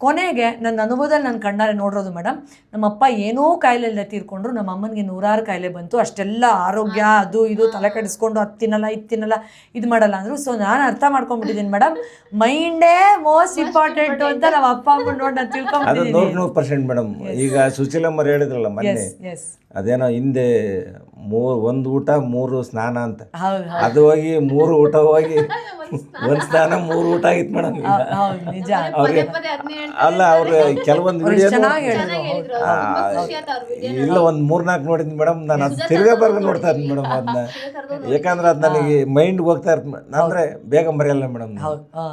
[SPEAKER 1] ಕೊನೆಗೆ ನನ್ನ ಅನುಭವದಲ್ಲಿ ನಾನು ಕಣ್ಣಾರೆ ನೋಡಿರೋದು ಮೇಡಮ್ ನಮ್ಮಪ್ಪ ಏನೋ ಕಾಯಿಲೆಲ್ಲ ತೀರ್ಕೊಂಡ್ರು ನಮ್ಮ ಅಮ್ಮನಿಗೆ ನೂರಾರು ಕಾಯಿಲೆ ಬಂತು ಅಷ್ಟೆಲ್ಲ ಆರೋಗ್ಯ ಅದು ಇದು ತಲೆ ಕೆಡಿಸ್ಕೊಂಡು ಅದು ತಿನ್ನಲ್ಲ ಇದು ತಿನ್ನಲ್ಲ ಇದು ಮಾಡಲ್ಲ ಅಂದರು. ಸೊ ನಾನು ಅರ್ಥ ಮಾಡ್ಕೊಂಡ್ಬಿಟ್ಟಿದ್ದೀನಿ ಮೇಡಮ್. ಮೈಂಡೇ ಮೋಸ್ಟ್ ಇಂಪಾರ್ಟೆಂಟ್ ಅಂತ ನಮ್ಮ ಅಪ್ಪ ಅಮ್ಮ ನೋಡಿ ನಾನು
[SPEAKER 2] ತಿಳ್ಕೊಂಡು
[SPEAKER 1] ತಿಳ್ಕೊಂಡ್ಬಿಟ್ಟಿದ್ದೀನಿ
[SPEAKER 2] ನೂರು ನೂರು ಪರ್ಸೆಂಟ್ ಮೇಡಮ್ ಈಗ ಸುಶೀಲಮ್ಮರು ಹೇಳಿದ್ರಲ್ಲ ಮೊನ್ನೆ
[SPEAKER 1] ಎಸ್ ಎಸ್
[SPEAKER 2] ಅದೇನೋ ಹಿಂದೆ ಮೂರು ಒಂದು ಊಟ ಮೂರು ಸ್ನಾನ ಅಂತ.
[SPEAKER 1] ಹೌದು
[SPEAKER 2] ಅದು ಹೋಗಿ ಮೂರು ಊಟ ಹೋಗಿ ಒಂದು ಸ್ನಾನ. ಮೂರು ಊಟ ಆಗಿತ್ತು ಮೇಡಮ್
[SPEAKER 1] ಹೌದು ನಿಜ.
[SPEAKER 2] ಅವ್ರಿಗೆ ಅಲ್ಲ ಅವ್ರ ಕೆಲವೊಂದು ವಿಡಿಯೋ
[SPEAKER 1] ಚೆನ್ನಾಗಿ ಹೇಳಿದ್ರು.
[SPEAKER 3] ಚೆನ್ನಾಗಿ ಹೇಳಿದ್ರು.
[SPEAKER 2] ಆ,
[SPEAKER 3] ತುಂಬಾ ಖುಷಿ ಆಯ್ತು ಅವ್ರ ವಿಡಿಯೋ
[SPEAKER 2] ಇಲ್ಲ ಒಂದು ಮೂರ್ನಾಲ್ಕು ನೋಡಿದ್ನಿ ಮೇಡಮ್ ನಾನು ಅದು ತಿರ್ಗಾ ಬರ್ಗ ನೋಡ್ತಾ ಇದ್ದೀನಿ ಮೇಡಮ್ ಅದನ್ನ ಯಾಕಂದ್ರೆ ಅದು ನನಗೆ ಮೈಂಡ್ಗೆ ಹೋಗ್ತಾ ಇರ್ತ ಅಂದ್ರೆ ಬೇಗ ಮರೆಯಲ್ಲ ಮೇಡಮ್.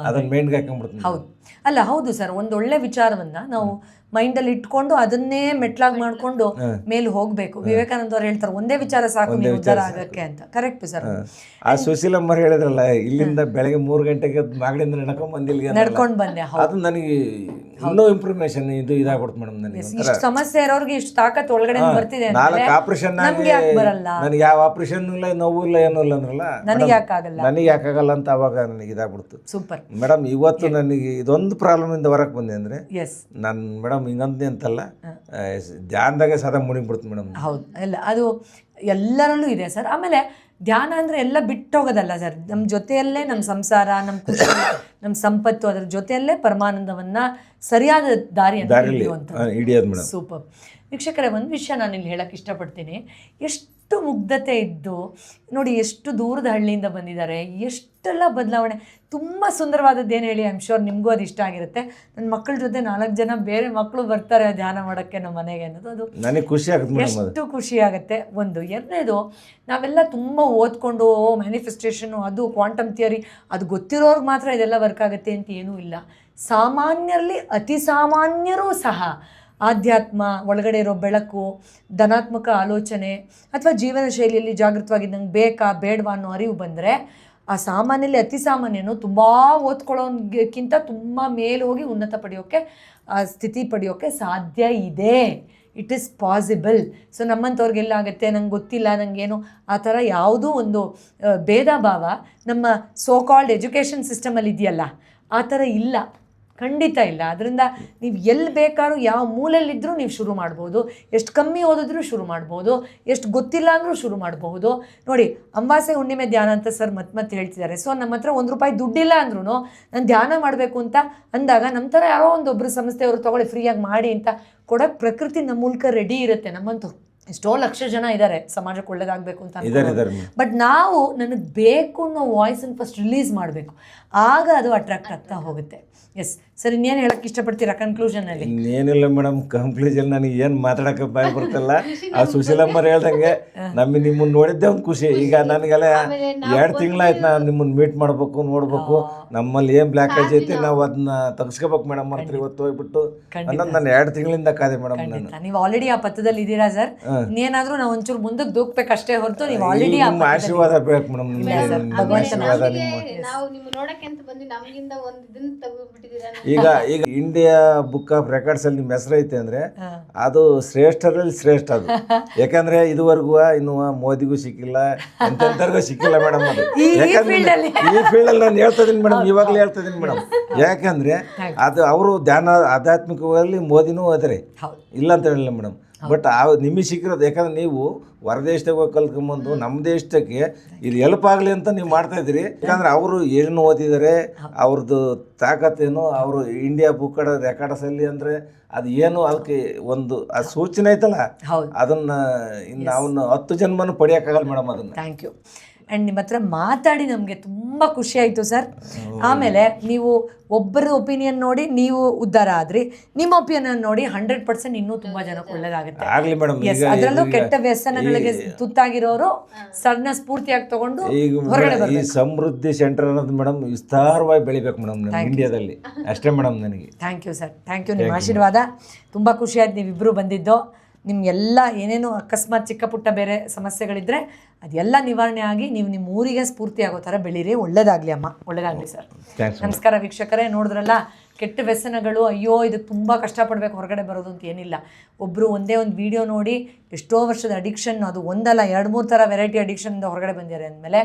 [SPEAKER 2] ಅದನ್ನ ಮೈಂಡ್ಗೆ ಹಾಕೊಂಡ್ಬಿಡ್ತೀನಿ
[SPEAKER 1] ಹೌದು. ಅಲ್ಲ ಹೌದು ಸರ್. ಒಂದು ಒಳ್ಳೆ ವಿಚಾರವನ್ನ ನಾವು ಮೈಂಡಲ್ಲಿ ಇಟ್ಕೊಂಡು ಅದನ್ನೇ ಮೆಟ್ಲಾಗ್ ಮಾಡ್ಕೊಂಡು ಮೇಲೆ ಹೋಗ್ಬೇಕು. ವಿವೇಕಾನಂದ ಅವ್ರು ಹೇಳ್ತಾರೆ ಒಂದೇ ವಿಚಾರ ಸಾಕು ನೀವು ಉದ್ಧಾರ ಆಗಕ್ಕೆ ಅಂತ. ಕರೆಕ್ಟ್ ಸರ್
[SPEAKER 2] ಆ ಸುಶೀಲಮ್ಮರು ಹೇಳಿದ್ರಲ್ಲ ಇಲ್ಲಿಂದ ಬೆಳಗ್ಗೆ ಮೂರು ಗಂಟೆಗೆ ಮಾಗಡಿಯಿಂದ ನಡ್ಕೊಂಡ್ ಬಂದಿಲ್ಲ
[SPEAKER 1] ನಡ್ಕೊಂಡು ಬಂದೆ
[SPEAKER 2] ಅದು ನನಗೆ ಇನ್ನೂ ಇಂಪ್ರೂವ್ಮೇಷನ್ ಇದು ಇದಾಗ್ಬಿಡ್ತು ಮೇಡಮ್ ನನಗೆ
[SPEAKER 1] ಇಷ್ಟು ಸಮಸ್ಯೆ ಇರೋರಿಗೆ ಇಷ್ಟು ತಾಕತ್ ಒಳಗಡೆ ಬರ್ತಿದೆ
[SPEAKER 2] ನಾಲ್ಕು ಆಪರೇಷನ್
[SPEAKER 1] ನನಗೆ ಯಾಕೆ ಬರಲ್ಲ?
[SPEAKER 2] ನನಗೆ ಯಾವ ಆಪರೇಷನ್ ಇಲ್ಲ ನೋವು ಇಲ್ಲ ಏನೂ ಇಲ್ಲ ಅಂದ್ರಲ್ಲ.
[SPEAKER 1] ನನಗೆ ಯಾಕಾಗಲ್ಲ
[SPEAKER 2] ನನಗೆ ಯಾಕಾಗಲ್ಲ ಅಂತ ಅವಾಗ ನನಗೆ ಇದಾಗ್ಬಿಡ್ತು.
[SPEAKER 1] ಸೂಪರ್
[SPEAKER 2] ಮೇಡಮ್ ಇವತ್ತು ನನಗೆ ಇದೊಂದು ಪ್ರಾಬ್ಲಮ್ ಇಂದ ಹೊರಕ್ ಬಂದೆ ಅಂದ್ರೆ
[SPEAKER 1] ಎಸ್
[SPEAKER 2] ನಾನು ಮೇಡಮ್ ಹಿಂಗಂದೆ ಅಂತಲ್ಲ ಆ, ಧ್ಯಾನದಾಗೆ ಸದ ಮುಣಿಗ್ಬಿಡ್ತು ಮೇಡಮ್.
[SPEAKER 1] ಹೌದು ಎಲ್ಲ ಅದು ಎಲ್ಲರಲ್ಲೂ ಇದೆ ಸರ್. ಆಮೇಲೆ ಧ್ಯಾನ ಅಂದರೆ ಎಲ್ಲ ಬಿಟ್ಟೋಗೋದಲ್ಲ ಸರ್. ನಮ್ಮ ಜೊತೆಯಲ್ಲೇ ನಮ್ಮ ಸಂಸಾರ ನಮ್ಮ ಖುಷಿ ನಮ್ಮ ಸಂಪತ್ತು ಅದರ ಜೊತೆಯಲ್ಲೇ ಪರಮಾನಂದವನ್ನು ಸರಿಯಾದ ದಾರಿ
[SPEAKER 2] ದಾರಿಯಲ್ಲಿ ಮೇಡಮ್.
[SPEAKER 1] ಸೂಪರ್. ವೀಕ್ಷಕರೇ ಒಂದು ವಿಷಯ ನಾನು ಇಲ್ಲಿ ಹೇಳಕ್ಕೆ ಇಷ್ಟಪಡ್ತೀನಿ. ಎಷ್ಟು ಮುಗ್ಧತೆ ಇದ್ದು ನೋಡಿ ಎಷ್ಟು ದೂರದ ಹಳ್ಳಿಯಿಂದ ಬಂದಿದ್ದಾರೆ ಎಷ್ಟೆಲ್ಲ ಬದಲಾವಣೆ. ತುಂಬ ಸುಂದರವಾದದ್ದು ಏನು ಹೇಳಿ ಆಮ್ ಶೋರ್ ನಿಮಗೂ ಅದು ಇಷ್ಟ ಆಗಿರುತ್ತೆ. ನನ್ನ ಮಕ್ಕಳ ಜೊತೆ ನಾಲ್ಕು ಜನ ಬೇರೆ ಮಕ್ಕಳು ಬರ್ತಾರೆ ಧ್ಯಾನ ಮಾಡೋಕ್ಕೆ ನಮ್ಮ ಮನೆಗೆ ಅನ್ನೋದು. ಅದು
[SPEAKER 2] ನನಗೆ ಖುಷಿ ಆಗುತ್ತೆ
[SPEAKER 1] ಎಷ್ಟು ಖುಷಿ ಆಗುತ್ತೆ. ಒಂದು. ಎರಡನೇದು ನಾವೆಲ್ಲ ತುಂಬ ಓದ್ಕೊಂಡು ಮ್ಯಾನಿಫೆಸ್ಟೇಷನು ಅದು ಕ್ವಾಂಟಮ್ ಥಿಯರಿ ಅದು ಗೊತ್ತಿರೋರ್ಗೆ ಮಾತ್ರ ಇದೆಲ್ಲ ವರ್ಕ್ ಆಗುತ್ತೆ ಅಂತ ಏನೂ ಇಲ್ಲ. ಸಾಮಾನ್ಯರಲ್ಲಿ ಅತಿ ಸಾಮಾನ್ಯರೂ ಸಹ ಆಧ್ಯಾತ್ಮ, ಒಳಗಡೆ ಇರೋ ಬೆಳಕು, ಧನಾತ್ಮಕ ಆಲೋಚನೆ ಅಥವಾ ಜೀವನ ಶೈಲಿಯಲ್ಲಿ ಜಾಗೃತವಾಗಿ ನಂಗೆ ಬೇಕಾ, ಬೇಡವಾ ಅನ್ನೋ ಅರಿವು ಬಂದರೆ ಆ ಸಾಮಾನ್ಯಲ್ಲಿ ಅತಿ ಸಾಮಾನ್ಯನು ತುಂಬ ಓದ್ಕೊಳ್ಳೋಕ್ಕಿಂತ ತುಂಬ ಮೇಲೆ ಹೋಗಿ ಉನ್ನತ ಪಡೆಯೋಕ್ಕೆ ಆ ಸ್ಥಿತಿ ಪಡೆಯೋಕ್ಕೆ ಸಾಧ್ಯ ಇದೆ. ಇಟ್ ಈಸ್ ಪಾಸಿಬಲ್ ಸೊ ನಮ್ಮಂಥವ್ರಿಗೆಲ್ಲ ಆಗುತ್ತೆ, ನಂಗೆ ಗೊತ್ತಿಲ್ಲ ನನಗೇನು ಆ ಥರ ಯಾವುದೂ ಒಂದು ಭೇದ ಭಾವ ನಮ್ಮ ಸೋ ಕಾಲ್ಡ್ ಎಜುಕೇಷನ್ ಸಿಸ್ಟಮಲ್ಲಿ ಇದೆಯಲ್ಲ ಆ ಥರ ಇಲ್ಲ. ಖಂಡಿತ ಇಲ್ಲ. ಅದರಿಂದ ನೀವು ಎಲ್ಲಿ ಬೇಕಾದ್ರೂ ಯಾವ ಮೂಲೆಯಲ್ಲಿದ್ದರೂ ನೀವು ಶುರು ಮಾಡ್ಬೋದು. ಎಷ್ಟು ಕಮ್ಮಿ ಓದಿದ್ರೂ ಶುರು ಮಾಡ್ಬೋದು. ಎಷ್ಟು ಗೊತ್ತಿಲ್ಲ ಅಂದರೂ ಶುರು ಮಾಡಬಹುದು ನೋಡಿ ಅಂಬಾಸೆ ಹುಣ್ಣಿಮೆ ಧ್ಯಾನ ಅಂತ ಸರ್ ಮತ್ತೆ ಮತ್ತೆ ಹೇಳ್ತಿದ್ದಾರೆ. ಸೊ ನಮ್ಮ ಹತ್ರ ಒಂದು ರೂಪಾಯಿ ದುಡ್ಡಿಲ್ಲ ಅಂದ್ರೂ ನಾನು ಧ್ಯಾನ ಮಾಡಬೇಕು ಅಂತ ಅಂದಾಗ ನಮ್ಮ ಥರ ಯಾರೋ ಒಂದೊಬ್ಬರು ಸಂಸ್ಥೆಯವರು ತೊಗೊಳ್ಳಿ ಫ್ರೀಯಾಗಿ ಮಾಡಿ ಅಂತ ಕೊಡೋಕ್ಕೆ ಪ್ರಕೃತಿ ನಮ್ಮ ಮೂಲಕ ರೆಡಿ ಇರುತ್ತೆ ನಮ್ಮಂತೂ. ಎಷ್ಟೋ ಲಕ್ಷ ಜನ ಇದ್ದಾರೆ ಸಮಾಜಕ್ಕೆ ಒಳ್ಳೇದಾಗಬೇಕು ಅಂತ ಬಟ್ ನಾವು ನನಗೆ ಬೇಕು ಅನ್ನೋ ವಾಯ್ಸನ್ನು ಫಸ್ಟ್ ರಿಲೀಸ್ ಮಾಡಬೇಕು. ಆಗ ಅದು ಅಟ್ರಾಕ್ಟ್ ಆಗ್ತಾ ಹೋಗುತ್ತೆ. ಎಸ್ ಸರ್ ಇನ್ನೇನು ಹೇಳಕ್ಕೆ ಇಷ್ಟಪಡ್ತೀರಾ ಕನ್ಕ್ಲೂಷನಲ್ಲಿ
[SPEAKER 2] ಇನ್ನೇನಿಲ್ಲ ಮೇಡಮ್ ಕನ್ಕ್ಲೂಷನ್ ನನಗೆ ಏನು ಮಾತಾಡಕ್ಕೆ ಬಾಯ್ ಬರ್ತಲ್ಲ ಆ ಸುಶೀಲಮ್ಮರು ಹೇಳ್ದಂಗೆ ನಮಗೆ ನಿಮ್ಮನ್ನ ನೋಡಿದ್ದೆ ಒಂದು ಖುಷಿ. ಈಗ ನನಗೆಲ್ಲ ಎರಡು ತಿಂಗಳಾಯ್ತು ನಾನು ನಿಮ್ಮನ್ನ ಮೀಟ್ ಮಾಡ್ಬೇಕು ನೋಡ್ಬೇಕು. ನಮ್ಮಲ್ಲಿ ಏನು ಬ್ಲ್ಯಾಕೇಜ್ ಐತಿ ನಾವು ಅದನ್ನ ತಗ್ಸ್ಕೋಬೇಕು ಮೇಡಮ್ ಮತ್ತೆ ಇವತ್ತು ಹೋಗ್ಬಿಟ್ಟು. ಅನ್ನೋದು ನಾನು ಎರಡು ತಿಂಗಳಿಂದ ಕಾದೆ ಮೇಡಮ್ ನಾನು.
[SPEAKER 1] ನೀವು ಆಲ್ರೆಡಿ ಆ ಪಥದಲ್ಲಿ ಇದ್ದೀರಾ ಸರ್? ಇನ್ನೇನಾದ್ರೂ ನಾವು ಒಂಚೂರು ಮುಂದಕ್ಕೆ ದೂಕ್ಬೇಕಷ್ಟೇ ಹೊರತು ನೀವು ಆಲ್ರೆಡಿ
[SPEAKER 2] ನಿಮ್ಮ ಆಶೀರ್ವಾದ ಬೇಕು ಮೇಡಮ್ ನಿಮಗೆ ನಿಮ್ಮ
[SPEAKER 1] ಭಗವಂತನ
[SPEAKER 2] ಆಶೀರ್ವಾದ ನಿಮ್ಮ
[SPEAKER 3] ನಾವು ನಿಮ್ಮ ನೋಡಕ್ಕೆ ಅಂತ ಬಂದು ನಮಗಿಂದ ಒಂದು ದಿನ
[SPEAKER 2] ಈಗ ಈಗ ಇಂಡಿಯಾ ಬುಕ್ ಆಫ್ ರೆಕಾರ್ಡ್ಸ್ ಅಲ್ಲಿ ನಿಮ್ಮ ಹೆಸರು ಐತೆ ಅಂದ್ರೆ ಅದು ಶ್ರೇಷ್ಠರಲ್ಲಿ ಶ್ರೇಷ್ಠ ಅದು. ಯಾಕಂದ್ರೆ ಇದುವರೆಗೂ ಇನ್ನು ಮೋದಿಗೂ ಸಿಕ್ಕಿಲ್ಲ ಎಂತೆಂಥವ್ರಿಗೂ ಸಿಕ್ಕಿಲ್ಲ ಮೇಡಮ್ ಅದು. ಯಾಕಂದ್ರೆ. ಈ ಫೀಲ್ಡ್ ಅಲ್ಲಿ ನಾನು ಹೇಳ್ತಾ ಇದೀನಿ ಮೇಡಮ್ ಇವಾಗಲೇ ಹೇಳ್ತಾ ಇದೀನಿ ಮೇಡಮ್ ಯಾಕಂದ್ರೆ ಅದು ಅವರು ಧ್ಯಾನ ಆಧ್ಯಾತ್ಮಿಕವಾಗಿ ಮೋದಿನೂ ಹೋದ್ರೆ ಇಲ್ಲ ಅಂತ ಹೇಳಿಲ್ಲ ಮೇಡಮ್ ಬಟ್ ಆ ನಿಮಗೆ ಸಿಕ್ಕಿರೋದು ಯಾಕಂದ್ರೆ ನೀವು ಹೊರದೇಶದಾಗ ಹೋಗಿ ಕಲ್ತ್ಕೊಂಬಂದು ನಮ್ಮ ದೇಶಕ್ಕೆ ಇದು ಹೆಲ್ಪ್ ಆಗಲಿ ಅಂತ ನೀವು ಮಾಡ್ತಾ ಇದ್ದೀರಿ. ಯಾಕಂದ್ರೆ ಅವರು ಏನು ಓದಿದ್ದಾರೆ ಅವ್ರದ್ದು ತಾಕತ್ತೇನು ಅವರು ಇಂಡಿಯಾ ಬುಕ್ ರೆಕಾರ್ಡ್ಸ್ ಅಲ್ಲಿ ಅಂದರೆ ಅದು ಏನು ಅದಕ್ಕೆ ಒಂದು ಆ ಸೂಚನೆ ಐತಲ್ಲ? ಅದನ್ನ ಇನ್ನು ಅವನು ಹತ್ತು ಜನ್ಮನು ಪಡೆಯೋಕ್ಕಾಗಲ್ಲ ಮೇಡಮ್ ಅದನ್ನ.
[SPEAKER 1] ಥ್ಯಾಂಕ್ ಯು ಆ್ಯಂಡ್ ನಿಮ್ಮ ಹತ್ರ ಮಾತಾಡಿ ನಮಗೆ ತುಂಬ ಖುಷಿ ಆಯಿತು ಸರ್ ಆಮೇಲೆ ನೀವು ಒಬ್ಬರ ಒಪಿನಿಯನ್ ನೋಡಿ ನೀವು ಉದ್ಧಾರ ಆದ್ರಿ. ನಿಮ್ಮ ಒಪಿನಿಯನ್ ನೋಡಿ ಹಂಡ್ರೆಡ್ ಪರ್ಸೆಂಟ್ ಇನ್ನೂ ತುಂಬ ಜನಕ್ಕೆ ಒಳ್ಳೇದಾಗುತ್ತೆ.
[SPEAKER 2] ಆಗ್ಲಿ ಮೇಡಮ್
[SPEAKER 1] ಎಸ್ ಅದರಲ್ಲೂ ಕೆಟ್ಟ ವ್ಯಸನಗಳಿಗೆ ತುತ್ತಾಗಿರೋರು ಸಣ್ಣ ಸ್ಫೂರ್ತಿಯಾಗಿ ತಗೊಂಡು ಹೊರಗಡೆ
[SPEAKER 2] ಈ ಸಮೃದ್ಧಿ ಸೆಂಟರ್ ಅನ್ನೋದು ಮೇಡಮ್ ವಿಸ್ತಾರವಾಗಿ ಬೆಳಿಬೇಕು ಮೇಡಮ್ ನಮ್ಮ ಇಂಡಿಯಾದಲ್ಲಿ ಅಷ್ಟೇ ಮೇಡಮ್ ನನಗೆ.
[SPEAKER 1] Thank you sir thank you ನಿಮ್ಮ ಆಶೀರ್ವಾದ. ತುಂಬ ಖುಷಿ ಆಯ್ತು ನೀವಿಬ್ಬರು ಬಂದಿದ್ದು. ನಿಮಗೆಲ್ಲ ಏನೇನು ಅಕಸ್ಮಾತ್ ಚಿಕ್ಕ ಪುಟ್ಟ ಬೇರೆ ಸಮಸ್ಯೆಗಳಿದ್ದರೆ ಅದೆಲ್ಲ ನಿವಾರಣೆ ಆಗಿ ನೀವು ನಿಮ್ಮ ಊರಿಗೆ ಸ್ಫೂರ್ತಿ ಆಗೋ ಥರ ಬೆಳೀರಿ. ಒಳ್ಳೇದಾಗಲಿ ಅಮ್ಮ. ಒಳ್ಳೇದಾಗಲಿ ಸರ್. ನಮಸ್ಕಾರ ವೀಕ್ಷಕರೇ ನೋಡಿದ್ರಲ್ಲ ಕೆಟ್ಟ ವ್ಯಸನಗಳು, ಅಯ್ಯೋ ಇದಕ್ಕೆ ತುಂಬ ಕಷ್ಟಪಡಬೇಕು, ಹೊರಗಡೆ ಬರೋದು ಅಂತ ಏನಿಲ್ಲ. ಒಬ್ಬರು ಒಂದೇ ಒಂದು ವಿಡಿಯೋ ನೋಡಿ ಎಷ್ಟೋ ವರ್ಷದ ಅಡಿಕ್ಷನ್ ಅದು ಒಂದಲ್ಲ, ಎರಡು, ಮೂರು ಥರ ವೆರೈಟಿ ಅಡಿಕ್ಷನ್ನಿಂದ ಹೊರಗಡೆ ಬಂದಿದ್ದಾರೆ ಅಂದಮೇಲೆ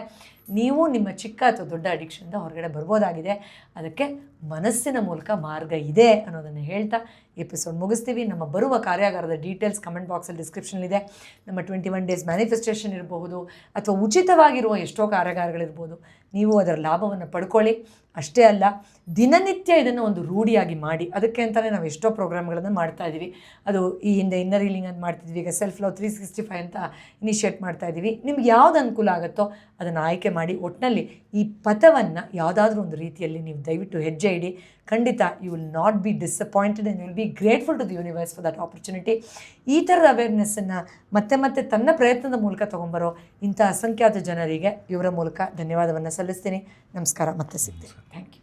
[SPEAKER 1] ನೀವು ನಿಮ್ಮ ಚಿಕ್ಕ ಅಥವಾ ದೊಡ್ಡ ಅಡಿಕ್ಷನ್ನಿಂದ ಹೊರಗಡೆ ಬರ್ಬೋದಾಗಿದೆ. ಅದಕ್ಕೆ ಮನಸ್ಸಿನ ಮೂಲಕ ಮಾರ್ಗ ಇದೆ ಅನ್ನೋದನ್ನು ಹೇಳ್ತಾ ಎಪಿಸೋಡ್ ಮುಗಿಸ್ತೀವಿ. ನಮ್ಮ ಬರುವ ಕಾರ್ಯಾಗಾರದ ಡೀಟೇಲ್ಸ್ ಕಮೆಂಟ್ ಬಾಕ್ಸಲ್ಲಿ ಡಿಸ್ಕ್ರಿಪ್ಷನಲ್ಲಿದೆ ನಮ್ಮ ಟ್ವೆಂಟಿ ಒನ್ ಡೇಸ್ ಮ್ಯಾನಿಫೆಸ್ಟೇಷನ್ ಇರಬಹುದು ಅಥವಾ ಉಚಿತವಾಗಿರುವ ಎಷ್ಟೋ ಕಾರ್ಯಾಗಾರಗಳಿರ್ಬೋದು. ನೀವು ಅದರ ಲಾಭವನ್ನು ಪಡ್ಕೊಳ್ಳಿ. ಅಷ್ಟೇ ಅಲ್ಲ ದಿನನಿತ್ಯ ಇದನ್ನು ಒಂದು ರೂಢಿಯಾಗಿ ಮಾಡಿ, ಅದಕ್ಕೆ ಅಂತಲೇ ನಾವು ಎಷ್ಟೋ ಪ್ರೋಗ್ರಾಮ್ಗಳನ್ನು ಮಾಡ್ತಾ ಇದ್ದೀವಿ ಅದು ಈ ಹಿಂದೆ ಇನ್ನರ್ ಹೀಲಿಂಗ್ ಅಂತ ಮಾಡ್ತಿದ್ವಿ, ಈಗ self love three sixty five ಅಂತ ಇನಿಷಿಯೇಟ್ ಮಾಡ್ತಾ ಇದ್ದೀವಿ ನಿಮ್ಗೆ ಯಾವ್ದು ಅನುಕೂಲ ಆಗುತ್ತೋ ಅದನ್ನು ಆಯ್ಕೆ ಮಾಡಿ ಒಟ್ಟಿನಲ್ಲಿ ಈ ಪಥವನ್ನು ಯಾವುದಾದ್ರೂ ಒಂದು ರೀತಿಯಲ್ಲಿ ನೀವು ದಯವಿಟ್ಟು ಹೆಜ್ಜೆ ಇಡಿ. ಖಂಡಿತ you will not be disappointed and you will be grateful to the universe for that opportunity ಈ ಥರದ ಅವೇರ್ನೆಸ್ಸನ್ನು ಮತ್ತೆ ಮತ್ತೆ ತನ್ನ ಪ್ರಯತ್ನದ ಮೂಲಕ ತೊಗೊಂಬರೋ ಇಂಥ ಅಸಂಖ್ಯಾತ ಜನರಿಗೆ ಇವರ ಮೂಲಕ ಧನ್ಯವಾದವನ್ನು ಸಲ್ಲಿಸ್ತೀನಿ. ನಮಸ್ಕಾರ, ಮತ್ತೆ ಸಿಗ್ತೀನಿ. Thank you